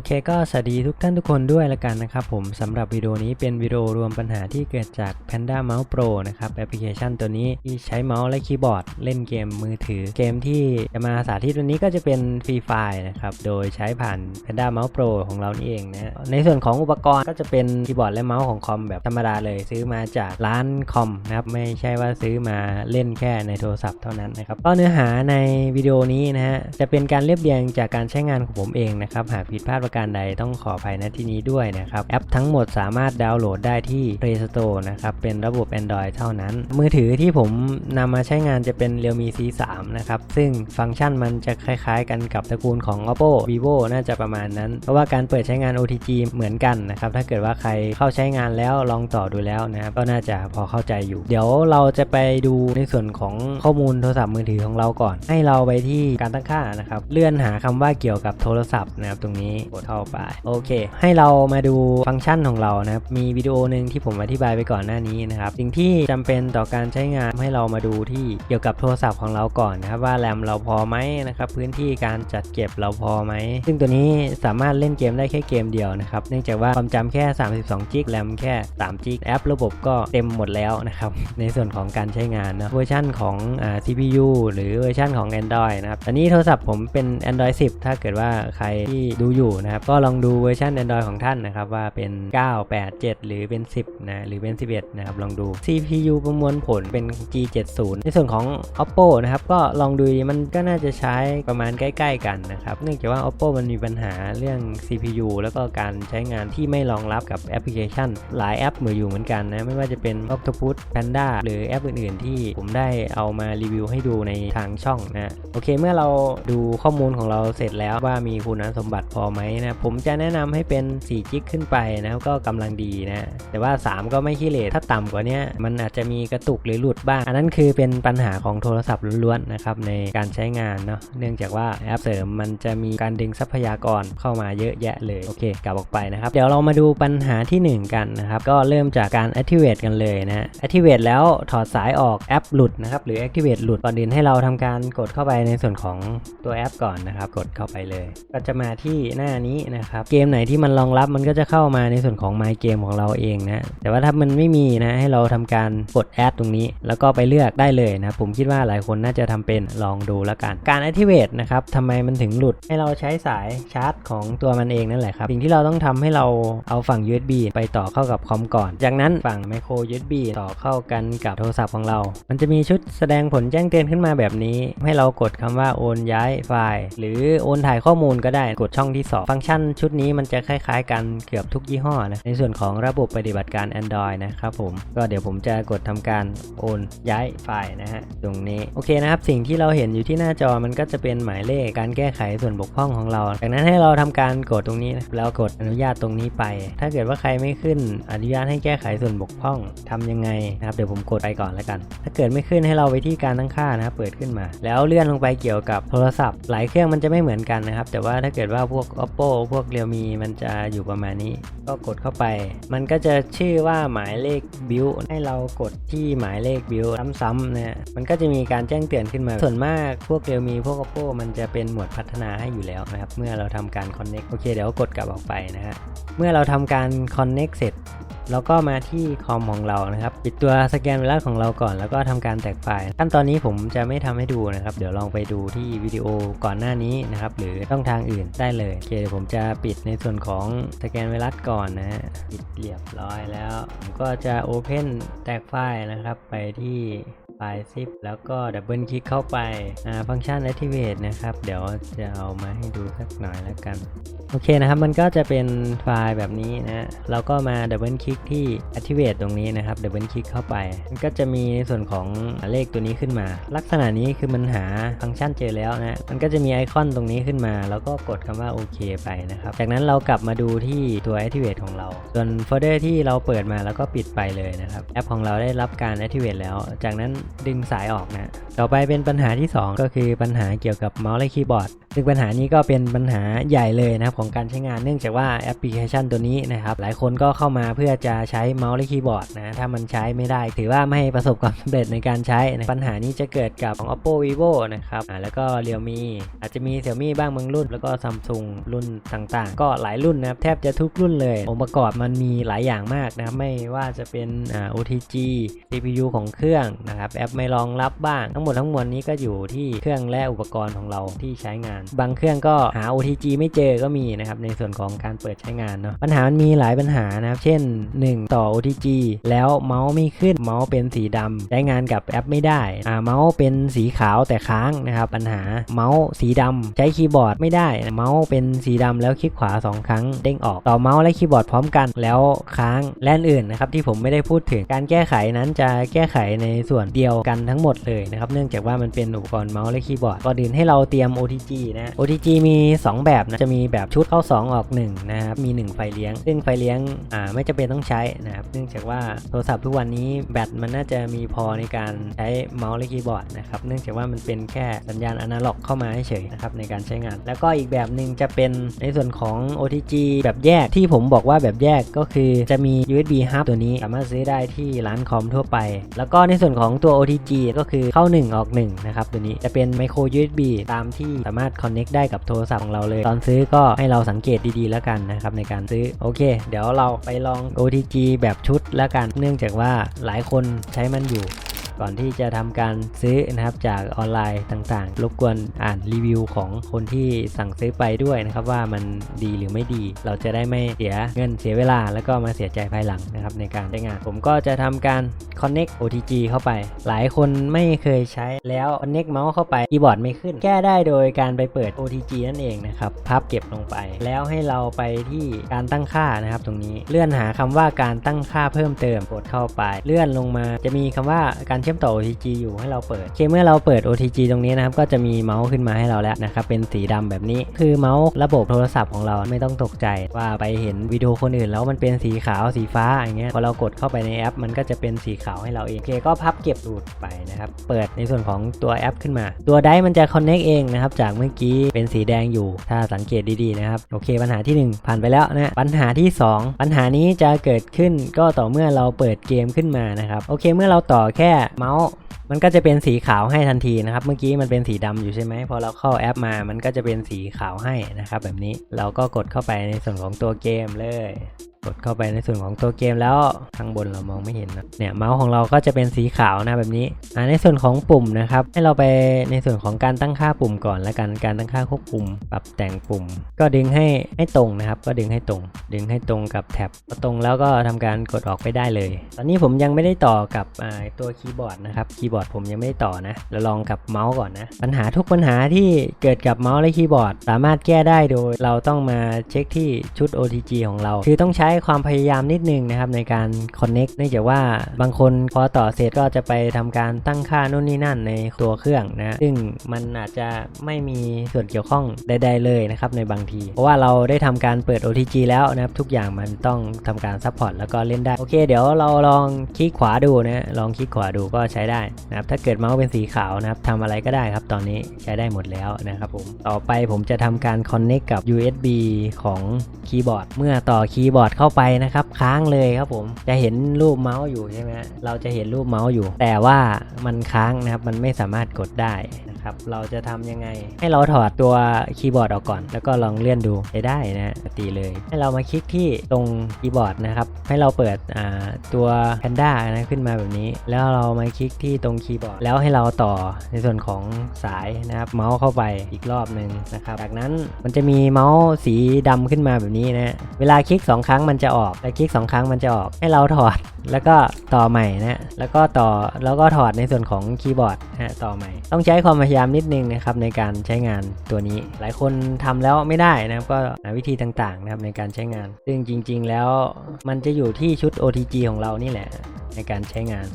โอเคก็สวัสดีทุกท่านทุกคนด้วยละกันนะครับผมสำหรับวิดีโอนี้เป็นวิดีโอรวมปัญหาที่เกิดจาก Panda Mouse Pro นะครับแอปพลิเคชันตัวนี้ที่ใช้เมาส์และคีย์บอร์ด เล่นเกมมือถือ เกมที่จะมาสาธิตวันนี้ก็จะเป็น Free Fire นะครับโดยใช้ผ่าน Panda Mouse Pro ของเรานี่เองนะในส่วนของอุปกรณ์ก็จะเป็นคีย์บอร์ดและเมาส์ของคอมแบบธรรมดาเลย ซื้อมาจากร้านคอมนะครับไม่ใช่ว่าซื้อมาเล่นแค่ในโทรศัพท์เท่านั้นนะครับก็เนื้อหาในวิดีโอนี้นะฮะจะเป็นการเรียบเรียงจากการใช้งานของผมเองนะครับหากผิดพลาดประการใดต้องขออภัยณที่นี้ด้วยนะครับ แอปทั้งหมดสามารถดาวน์โหลดได้ที่ Play Store นะครับ เป็นระบบ Android เท่านั้น มือถือที่ผมนำมาใช้งานจะเป็น Realme C3 นะครับ ซึ่งฟังก์ชันมันจะคล้ายๆ กันกับตระกูลของ Oppo Vivo น่าจะประมาณนั้น เพราะว่าการเปิดใช้งาน OTG เหมือนกันนะครับ ถ้าเกิดว่าใครเข้าใช้งานแล้วลองต่อดูแล้วนะครับ ก็น่าจะพอเข้าใจอยู่ เดี๋ยวเราจะไปดูในส่วนของข้อมูลโทรศัพท์มือถือของเราก่อน ให้เราไปที่การตั้งค่านะครับ เลื่อนหาคำว่าเกี่ยวกับโทรศัพท์นะครับตรงนี้กดเข้าไป โอเค ให้เรามาดูฟังก์ชันของเรานะครับ มีวิดีโอหนึ่งที่ผมอธิบายไปก่อนหน้านี้นะครับ สิ่งที่จำเป็นต่อการใช้งานให้เรามาดูที่เกี่ยวกับโทรศัพท์ของเราก่อนนะครับว่าแรมเราพอไหมนะครับพื้นที่การจัดเก็บเราพอไหม ซึ่งตัวนี้สามารถเล่นเกมได้แค่เกมเดียวนะครับ เนื่องจากว่าความจำแค่ 32จิกแรมแค่3จิกแอป ระบบก็เต็มหมดแล้วนะครับ ในส่วนของการใช้งานนะเวอร์ชันของอ่า CPU หรือเวอร์ชันของ Android นะครับอันนี้โทรศัพท์ผมเป็น Android 10 ถ้าเกิดว่าใครที่ดูอยู่นะครับ ก็ลองดูเวอร์ชัน Android ของท่านนะครับ ว่าเป็น 9 8 7 หรือเป็น 10 นะ หรือเป็น 11 นะครับ ลองดู CPU ประมวลผลเป็น G70 ในส่วนของ Oppo นะครับ ก็ลองดูมันก็น่าจะใช้ประมาณใกล้ ๆ กันนะครับ เนื่องจากว่า Oppo มันมีปัญหาเรื่อง CPU แล้วก็การใช้งานที่ไม่รองรับกับแอปพลิเคชัน หลายแอปเหมือนอยู่เหมือนกันนะ ไม่ว่าจะเป็น Octopus Panda หรือแอปอื่น ๆ ที่ผมได้เอามารีวิวให้ดูในทางช่องนะ โอเค เมื่อเราดูข้อมูลของเราเสร็จแล้วว่ามีคุณสมบัติพอไหมนะผมจะแนะนำให้เป็น4จิกขึ้นไปนะก็กำลังดีนะแต่ว่า 3 ก็ไม่ขี้เหร่ถ้าต่ำกว่านี้มันอาจจะมีกระตุกหรือหลุดบ้าง อันนั้นคือเป็นปัญหาของโทรศัพท์ล้วนๆนะครับในการใช้งานเนาะเนื่องจากว่าแอปเสริมมันจะมีการดึงทรัพยากรเข้ามาเยอะแยะเลยโอเคกลับออกไปนะครับเดี๋ยวเรามาดูปัญหาที่ 1 กันนะครับก็เริ่มจากการ activate กันเลยนะ activate แล้วถอดสายออกแอปหลุดนะครับหรือ activate หลุดก่อนอื่นให้เราทำการกดเข้าไปในส่วนของตัวแอปก่อนนะครับกดเข้าไปเลย ก็จะมาที่หน้านี้นะครับ เกมไหนที่มันรองรับมันก็จะเข้ามาในส่วนของ My Game ของเราเองนะ แต่ว่าถ้ามันไม่มีนะให้เราทำการกดแอดตรงนี้ แล้วก็ไปเลือกได้เลยนะ ผมคิดว่าหลายคนน่าจะทำเป็นลองดูแล้วกัน การ activate นะครับทำไมมันถึงหลุดให้เราใช้สายชาร์จของตัวมันเองนั่นแหละครับ สิ่งที่เราต้องทำให้เราเอาฝั่ง USB ไปต่อเข้ากับคอมก่อน จากนั้นฝั่ง micro USB ต่อเข้ากันกับโทรศัพท์ของเรา มันจะมีชุดแสดงผลแจ้งเตือนขึ้นมาแบบนี้ ให้เรากดคำว่าโอนย้ายไฟล์ หรือโอนถ่ายข้อมูลก็ได้กดช่องที่ 2ฟังก์ชันชุดนี้มันจะคล้ายๆ กันเกือบทุกยี่ห้อนะในส่วนของระบบปฏิบัติการ Android นะครับผมก็เดี๋ยวผมจะกดทำการโอนย้ายไฟล์นะฮะตรงนี้โอเคนะครับสิ่งที่เราเห็นอยู่ที่หน้าจอมันก็จะเป็นหมายเลขการแก้ไขส่วนบกพร่องของเราจากนั้นให้เราทำการกดตรงนี้นะแล้วกดอนุญาตตรงนี้ไป ถ้าเกิดว่าใครไม่ขึ้นอนุญาตให้แก้ไขส่วนบกพร่องทำยังไงนะครับเดี๋ยวผมกดไปก่อนแล้วกัน ถ้าเกิดไม่ขึ้นให้เราไปที่การตั้งค่านะครับเปิดขึ้นมา แล้วเลื่อนลงไปเกี่ยวกับโทรศัพท์ หลายเครื่องมันจะไม่เหมือนกันนะครับแต่ว่าถ้าเกิดว่าพวก oppo พวก realme มันจะอยู่ประมาณนี้ ก็กดเข้าไป มันก็จะชื่อว่าหมายเลขบิลให้เรากดที่หมายเลขบิลซ้ำๆนะมันก็จะมีการแจ้งเตือนขึ้นมา ส่วนมากพวก realme พวก oppo มันจะเป็นหมวดพัฒนาให้อยู่แล้วนะครับ เมื่อเราทำการ connect โอเคเดี๋ยวกดกลับออกไปนะฮะ เมื่อเราทำการ connect เสร็จ แล้วก็มาที่คอมของเรานะครับ ปิดตัวสแกนไวรัสของเราก่อน แล้วก็ทำการแตกไฟล์ขั้นตอนนี้ผมจะไม่ทำให้ดูนะครับ เดี๋ยวลองไปดูที่วิดีโอก่อนหน้านี้นะครับ หรือช่องทางอื่นได้เลยโอเคเดี๋ยวผมจะปิดในส่วนของสแกนไวรัสก่อนนะฮะปิดเรียบร้อยแล้ว ผมก็จะ Open แตกไฟล์นะครับไปที่ ไฟล์ zip แล้วก็ดับเบิลคลิกเข้าไปอ่าฟังก์ชัน activate นะครับ เดี๋ยวจะเอามาให้ดูสักหน่อยแล้วกัน โอเคนะครับ มันก็จะเป็นไฟล์แบบนี้นะเราก็มาดับเบิลคลิกที่ activate ตรงนี้นะครับดับเบิลคลิกเข้าไป มันก็จะมีในส่วนของเลขตัวนี้ขึ้นมา ลักษณะนี้คือมันหาฟังก์ชันเจอแล้วนะมันก็จะมีไอคอนตรงนี้ขึ้นมา แล้วก็กดคำว่าโอเคไปนะครับจากนั้นเรากลับมาดูที่ตัว activate ของเรา ส่วนโฟลเดอร์ที่เราเปิดมาแล้วก็ปิดไปเลยนะครับแอปของเราได้รับการ activate แล้ว จากนั้นดึงสายออกนะต่อไปเป็นปัญหาที่ 2 ก็คือปัญหาเกี่ยวกับเมาส์และคีย์บอร์ด ซึ่งปัญหานี้ก็เป็นปัญหาใหญ่เลยนะครับของการใช้งานเนื่องจากว่าแอปพลิเคชันตัวนี้นะครับหลายคนก็เข้ามาเพื่อจะใช้เมาส์และคีย์บอร์ดนะถ้ามันใช้ไม่ได้ ถือว่าไม่ประสบความสำเร็จในการใช้นะปัญหานี้จะเกิดกับของ oppo vivo นะครับแล้วก็ realme อาจจะมี xiaomi บ้างบางรุ่น แล้วก็ samsung รุ่นต่างๆ ก็หลายรุ่นนะครับแทบจะทุกรุ่นเลย องค์ประกอบมันมีหลายอย่างมากนะครับไม่ว่าจะเป็นอ่า OTG CPU ของเครื่องนะครับแอปไม่รองรับบ้าง ทั้งหมดทั้งมวลนี้ก็อยู่ที่เครื่องและอุปกรณ์ของเราที่ใช้งาน บางเครื่องก็หา OTG ไม่เจอก็มีนะครับในส่วนของการเปิดใช้งานเนาะปัญหามันมีหลายปัญหานะครับเช่น 1 ต่อ OTG แล้วเมาส์ไม่ขึ้นเมาส์เป็นสีดำใช้งานกับแอปไม่ได้อ่าเมาส์เป็นสีขาวแต่ค้างนะครับปัญหาเมาส์สีดำใช้คีย์บอร์ดไม่ได้เมาส์เป็นสีดำแล้วคลิกขวา 2 ครั้งเด้งออกต่อเมาส์และคีย์บอร์ดพร้อมกันแล้วค้างและอื่นนะครับที่ผมไม่ได้พูดถึงการแก้ไขนั้นจะแก้ไขในส่วนเดียวกันทั้งหมดเลยนะครับ เนื่องจากว่ามันเป็นอุปกรณ์เมาส์และคีย์บอร์ดก่อนอื่นให้เราเตรียม OTG นะ OTG มี 2 แบบนะ จะมีแบบชุดเข้า 2 ออก 1 นะครับ มี 1 ไฟเลี้ยง ซึ่งไฟเลี้ยงอ่าไม่จำเป็นต้องใช้นะครับ เนื่องจากว่าโทรศัพท์ทุกวันนี้แบตมันน่าจะมีพอในการใช้เมาส์และคีย์บอร์ดนะครับ เนื่องจากว่ามันเป็นแค่สัญญาณอนาล็อกเข้ามาเฉยนะครับในการใช้งาน แล้วก็อีกแบบหนึ่งจะเป็นในส่วนของ OTG แบบแยกที่ผมบอกว่าแบบแยกก็คือจะมี USB hub ตัวนี้สามารถซื้อได้ที่ร้านคอมทั่วไป แล้วก็ในส่วนของตัว OTG ก็คือเข้า 1 ออก 1 นะครับตัวนี้จะเป็นไมโคร USB ตามที่สามารถ connect ได้กับโทรศัพท์ของเราเลย ตอนซื้อก็ให้เราสังเกตดีๆแล้วกันนะครับในการซื้อโอเค เดี๋ยวเราไปลอง OTG แบบชุดแล้วกัน เนื่องจากว่าหลายคนใช้มันอยู่ ก่อนที่จะทำการซื้อนะครับจากออนไลน์ต่างๆ รบกวนอ่านรีวิวของคนที่สั่งซื้อไปด้วยนะครับว่ามันดีหรือไม่ดี เราจะได้ไม่เสียเงินเสียเวลา แล้วก็มาเสียใจภายหลังนะครับในการใช้งาน ผมก็จะทำการ connect OTG เข้าไป หลายคนไม่เคยใช้แล้ว connect เมาส์เข้าไปคีย์บอร์ดไม่ขึ้น แก้ได้โดยการไปเปิด OTG นั่นเองนะครับพับเก็บลงไป แล้วให้เราไปที่การตั้งค่านะครับตรงนี้เลื่อนหาคำว่าการตั้งค่าเพิ่มเติมกดเข้าไป เลื่อนลงมาจะมีคำว่าการเชื่อมต่อ OTG อยู่ให้เราเปิดโอเคเมื่อเราเปิด OTG ตรงนี้นะครับก็จะมีเมาส์ขึ้นมาให้เราแล้วนะครับเป็นสีดำแบบนี้ คือเมาส์ระบบโทรศัพท์ของเราไม่ต้องตกใจว่าไปเห็นวิดีโอคนอื่นแล้วมันเป็นสีขาวสีฟ้าอย่างเงี้ยพอเรากดเข้าไปในแอป มันก็จะเป็นสีขาวให้เราเองโอเคก็พับเก็บรูดไปนะครับเปิดในส่วนของตัวแอปขึ้นมา ตัวไดมันจะ connect เองนะครับจากเมื่อกี้เป็นสีแดงอยู่ถ้าสังเกตดีๆนะครับโอเค ปัญหาที่ 1 ผ่านไปแล้วนะปัญหาที่ 2 ปัญหานี้จะเกิดขึ้นก็ต่อเมื่อเราเปิดเกมขึ้นมานะครับโอเค เมื่อเราต่อแค่เมาส์มันก็จะเป็นสีขาวให้ทันทีนะครับ เมื่อกี้มันเป็นสีดำอยู่ใช่ไหมพอเราเข้าแอปมามันก็จะเป็นสีขาวให้นะครับ แบบนี้เราก็กดเข้าไปในส่วนของตัวเกมเลย กดเข้าไปในส่วนของตัวเกมแล้วข้างบนเรามองไม่เห็นนะเนี่ยเมาส์ของเราก็จะเป็นสีขาวนะแบบนี้อ่าในส่วนของปุ่มนะครับ ให้เราไปในส่วนของการตั้งค่าปุ่มก่อนแล้วกันการตั้งค่าควบคุม ปรับแต่งปุ่ม ก็ดึงให้ให้ตรงนะครับ ก็ดึงให้ตรง ดึงให้ตรงกับแท็บพอตรงแล้วก็ทำการกดออกไปได้เลย ตอนนี้ผมยังไม่ได้ต่อกับอ่าตัวคีย์บอร์ดนะครับคีย์บอร์ดผมยังไม่ได้ต่อนะเราลองกับเมาส์ก่อนนะปัญหาทุกปัญหาที่เกิดกับเมาส์และคีย์บอร์ด สามารถแก้ได้โดย เราต้องมาเช็คที่ชุด OTG ของเรา คือต้องใช้ความพยายามนิดนึงนะครับในการ connect เนื่องจากว่าบางคนพอต่อเสร็จก็จะไปทำการตั้งค่านู่นนี่นั่นในตัวเครื่องนะซึ่งมันอาจจะไม่มีส่วนเกี่ยวข้องใด ๆ เลยนะครับในบางที เพราะว่าเราได้ทำการเปิด OTG แล้วนะครับทุกอย่างมันต้องทำการซัพพอร์ตแล้วก็เล่นได้ โอเค เดี๋ยวเราลองคลิกขวาดูนะลองคลิกขวาดูก็ใช้ได้นะครับถ้าเกิดเมาส์เป็นสีขาวนะครับทำอะไรก็ได้ครับ ตอนนี้ใช้ได้หมดแล้วนะครับผมต่อไปผมจะทำการ connect กับ USB ของคีย์บอร์ดเมื่อต่อคีย์บอร์ดเข้าไปนะครับค้างเลยครับผมจะเห็นรูปเมาส์อยู่ใช่ไหมเราจะเห็นรูปเมาส์อยู่ แต่ว่ามันค้างนะครับมันไม่สามารถกดได้นะครับเราจะทำยังไง ให้เราถอดตัวคีย์บอร์ดออกก่อน แล้วก็ลองเลื่อนดูใช้ได้นะติเลย ให้เรามาคลิกที่ตรงคีย์บอร์ดนะครับให้เราเปิดตัว Panda นะขึ้นมาแบบนี้ แล้วเรามาคลิกที่ตรงคีย์บอร์ดแล้วให้เราต่อในส่วนของสายนะครับเมาส์เข้าไปอีกรอบหนึ่งนะครับจากนั้นมันจะมีเมาส์สีดำขึ้นมาแบบนี้นะเวลาคลิก 2 ครั้งมันจะออกแต่คลิก 2 ครั้งมันจะออกให้เราถอด แล้วก็ต่อใหม่นะแล้วก็ต่อแล้วก็ถอดในส่วนของคีย์บอร์ดนะฮะต่อใหม่ ต้องใช้ความพยายามนิดนึงนะครับในการใช้งานตัวนี้ หลายคนทำแล้วไม่ได้นะครับก็หาวิธีต่างๆนะครับในการใช้งาน ซึ่งจริง ๆ แล้วมันจะอยู่ที่ชุด OTG ของเรานี่แหละในการใช้งาน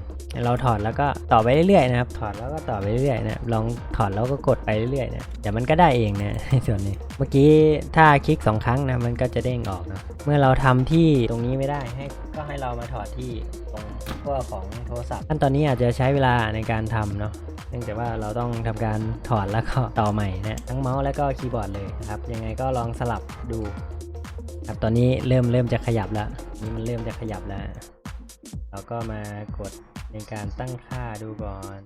เราถอดแล้วก็ต่อไปเรื่อยๆนะครับ ถอดแล้วก็ต่อไปเรื่อยๆนะลองถอดแล้วก็กดไปเรื่อยๆนะเดี๋ยวมันก็ได้เองนะในส่วนนี้ เมื่อกี้ถ้าคลิก 2 ครั้งนะมันก็จะเด้งออกนะเมื่อเราทำำที่ตรงนี้ไม่ได้ให้ก็ให้เรามาถอดที่ตรงขั้วของโทรศัพท์ขั้นตอนนี้อาจจะใช้เวลาในการทำเนาะเนื่องจากว่าเราต้องทำการถอดแล้วก็ต่อใหม่นะทั้งเมาส์แล้วก็คีย์บอร์ดเลยครับยังไงก็ลองสลับดูครับตอนนี้เริ่มเริ่มจะขยับแล้วนี่มันเริ่มจะขยับแล้ว เราก็มากดในการตั้งค่าดูก่อน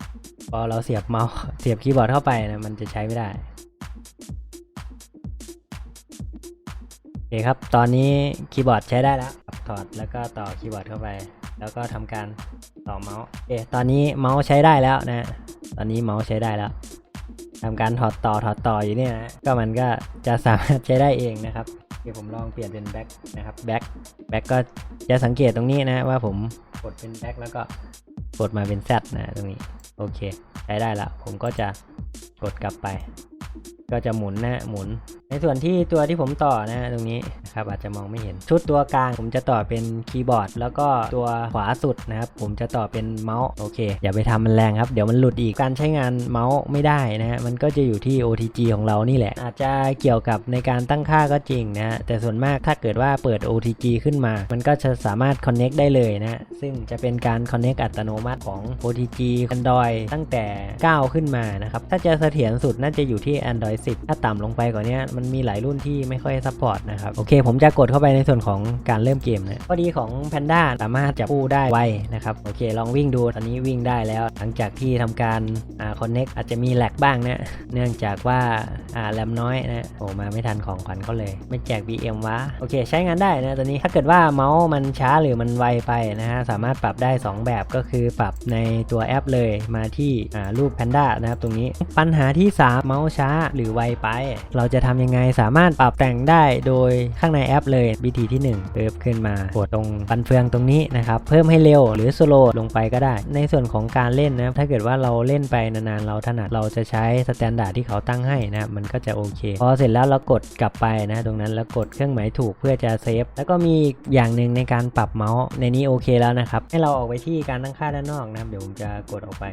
พอเราเสียบเมาส์เสียบคีย์บอร์ดเข้าไปนะมันจะใช้ไม่ได้ อเคครับ ตอนนี้คีย์บอร์ดใช้ได้แล้วถอดแล้วก็ต่อคีย์บอร์ดเข้าไป แล้วก็ทำการต่อเมาส์โอเคตอนนี้เมาส์ใช้ได้แล้วนะ ตอนนี้เมาส์ใช้ได้แล้วทำการถอดต่อถอดต่ออยู่เนี่ยนะก็มันก็จะสามารถใช้ได้เองนะครับเดี๋ยวผมลองเปลี่ยนเป็นแบ็คนะครับแบ็คแบ็คก็จะสังเกตตรงนี้นะว่าผมกดเป็นแบ็คแล้วก็กดมาเป็น Z นะตรงนี้โอเค ใช้ได้ละผมก็จะกดกลับไป ก็จะหมุนนะหมุน ในส่วนที่ตัวที่ผมต่อนะตรงนี้นะครับอาจจะมองไม่เห็น ชุดตัวกลางผมจะต่อเป็นคีย์บอร์ด แล้วก็ตัวขวาสุดนะครับผมจะต่อเป็นเมาส์โอเค อย่าไปทำมันแรงครับ เดี๋ยวมันหลุดอีกการใช้งานเมาส์ไม่ได้นะฮะมันก็จะอยู่ที่ OTG ของเรานี่แหละ อาจจะเกี่ยวกับในการตั้งค่าก็จริงนะฮะแต่ส่วนมากถ้าเกิดว่าเปิด OTG ขึ้นมา มันก็จะสามารถ connect ได้เลยนะฮะซึ่งจะเป็นการ connect อัตโนมัติของ OTG Android ตั้งแต่ 9 ขึ้นมานะครับถ้าจะเสถียรสุดน่าจะอยู่ที่ Android 10 ถ้าต่ำลงไปกว่านี้มันมีหลายรุ่นที่ไม่ค่อยซัพพอร์ตนะครับโอเคผมจะกดเข้าไปในส่วนของการเริ่มเกมนะข้อดีของ Panda สามารถจับคู่ได้ไวนะครับโอเค ลองวิ่งดูตอนนี้วิ่งได้แล้ว หลังจากที่ทำการอ่า connect อาจจะมีแลกบ้างนะเนื่องจากว่าอ่าแรมน้อยนะโอ้มาไม่ทันของขวัญเขาเลย ไม่แจก BM วะโอเค ใช้งานได้นะตอนนี้ถ้าเกิดว่าเมาส์มันช้าหรือมันไวไปนะฮะสามารถปรับได้ 2 แบบก็คือปรับในตัวแอปเลยมาที่อ่ารูป Panda นะครับตรงนี้ปัญหาที่ 3 เมาส์ช้าหรือไวไป เราจะทำยังไงสามารถปรับแต่งได้โดยข้างในแอปเลยวิธีที่1เปิบขึ้นมากดตรงฟันเฟืองตรงนี้นะครับเพิ่มให้เร็วหรือสโลลงไปก็ได้ ในส่วนของการเล่นนะครับถ้าเกิดว่าเราเล่นไปนานๆเราถนัดเราจะใช้สแตนดาร์ดที่เขาตั้งให้นะมันก็จะโอเค พอเสร็จแล้วเรากดกลับไปนะตรงนั้นแล้วกดเครื่องหมายถูกเพื่อจะเซฟแล้วก็มีอีกอย่างหนึ่งในการปรับเมาส์ในนี้โอเคแล้วนะครับให้เราออกไปที่การตั้งค่าด้านนอกนะครับเดี๋ยวผมจะกดออกไป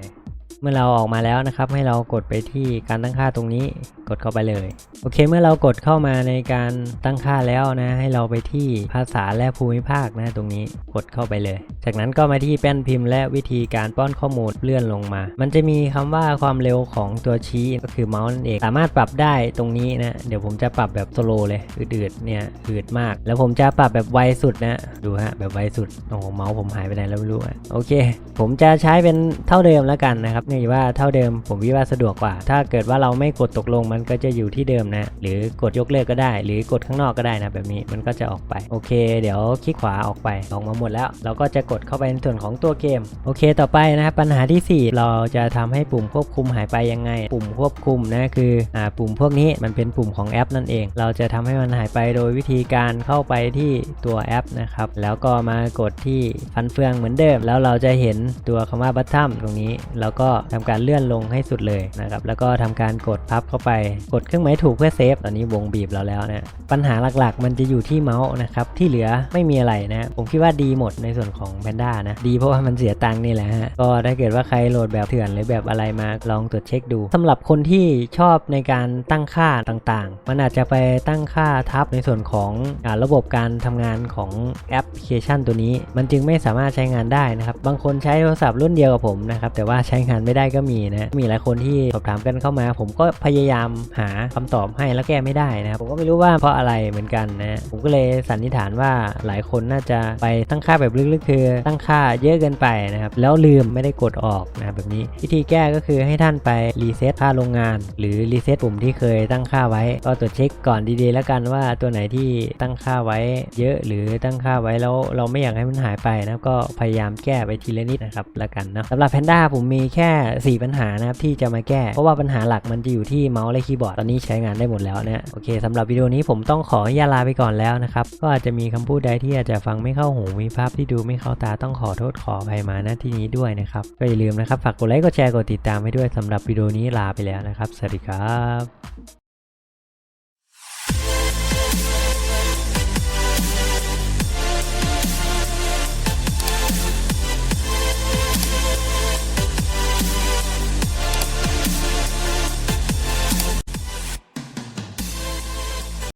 เมื่อเราออกมาแล้วนะครับ ให้เรากดไปที่การตั้งค่าตรงนี้กดเข้าไปเลย โอเค เมื่อเรากดเข้ามาในการตั้งค่าแล้วนะ ให้เราไปที่ภาษาและภูมิภาคนะตรงนี้กดเข้าไปเลย จากนั้นก็มาที่แป้นพิมพ์ และวิธีการป้อนข้อมูลเลื่อนลงมา มันจะมีคำว่าความเร็วของตัวชี้ก็คือเมาส์นั่นเองสามารถปรับได้ตรงนี้นะเดี๋ยวผมจะปรับแบบสโลเลยอืดๆเนี่ยอืดมาก แล้วผมจะปรับแบบไวสุดนะดูฮะแบบไวสุดโอ้เมาส์ผมหายไปไหนแล้วไม่รู้อะโอเค ผมจะใช้เป็นเท่าเดิมแล้วกันนะครับนื่ว่าเท่าเดิมผมวิว่าสะดวกกว่า ถ้าเกิดว่าเราไม่กดตกลงมันก็จะอยู่ที่เดิมนะ หรือกดยกเลิกก็ได้ หรือกดข้างนอกก็ได้นะแบบนี้มันก็จะออกไปโอเค เดี๋ยวคลิกขวาออกไปออกมาหมดแล้ว เราก็จะกดเข้าไปในส่วนของตัวเกม โอเค ต่อไปนะครับปัญหาที่ 4 เราจะทำให้ปุ่มควบคุมหายไปยังไง ปุ่มควบคุมนะคืออ่าปุ่มพวกนี้มันเป็นปุ่มของแอปนั่นเอง เราจะทำให้มันหายไปโดยวิธีการเข้าไปที่ตัวแอปนะครับแล้วก็มากดที่ฟันเฟืองเหมือนเดิม แล้วเราจะเห็นตัวคำว่าบัตทัมตรงนี้แล้วก็ทำการเลื่อนลงให้สุดเลยนะครับแล้วก็ทำการกดพับเข้าไป กดเครื่องหมายถูกเพื่อเซฟตอนนี้วงบีบเราแล้วนะปัญหาหลักๆ มันจะอยู่ที่เมาส์นะครับที่เหลือไม่มีอะไรนะผมคิดว่าดีหมดในส่วนของ Panda นะดีเพราะว่ามันเสียตังค์นี่แหละฮะก็ถ้าเกิดว่าใครโหลดแบบเถื่อนหรือแบบอะไรมาลองตรวจเช็คดูสำหรับคนที่ชอบในการตั้งค่าต่างๆ มันอาจจะไปตั้งค่าทับในส่วนของอระบบการทำงานของแอปพลิเคชันตัวนี้ มันจึงไม่สามารถใช้งานได้นะครับบางคนใช้โทรศัพท์รุ่นเดียวกับผมนะครับแต่ว่าใช้งานไม่ได้ก็มีนะมีหลายคนที่สอบถามกันเข้ามา ผมก็พยายามหาคำตอบให้แล้วแก้ไม่ได้นะครับผมก็ไม่รู้ว่าเพราะอะไรเหมือนกันนะผมก็เลยสันนิษฐานว่าหลายคนน่าจะไปตั้งค่าแบบลึกๆคือ ตั้งค่าเยอะเกินไปนะครับแล้วลืมไม่ได้กดออกนะแบบนี้วิธีแก้ก็คือให้ท่านไปรีเซ็ตค่าโรงงาน หรือรีเซ็ตปุ่มที่เคยตั้งค่าไว้ ก็ตรวจเช็คก่อนดีๆ แล้วกันว่าตัวไหนที่ตั้งค่าไว้เยอะหรือตั้งค่าไว้แล้วเราไม่อยากให้มันหายไปนะก็พยายามแก้ไปทีละนิดนะครับแล้วกันนะสำหรับแพนด้าผมมีแค่4 ปัญหานะครับที่จะมาแก้ เพราะว่าปัญหาหลักมันจะอยู่ที่เมาส์และคีย์บอร์ดตอนนี้ใช้งานได้หมดแล้วนะโอเคสำหรับวิดีโอนี้ผมต้องขออนุญาตลาไปก่อนแล้วนะครับก็อาจจะมีคำพูดใดที่อาจจะฟังไม่เข้าหูมีภาพที่ดูไม่เข้าตาต้องขอโทษขออภัยมาณที่นี้ด้วยนะครับก็อย่าลืมนะครับฝากกดไลค์กดแชร์กดติดตามให้ด้วยสำหรับวิดีโอนี้ลาไปแล้วนะครับสวัสดีครับ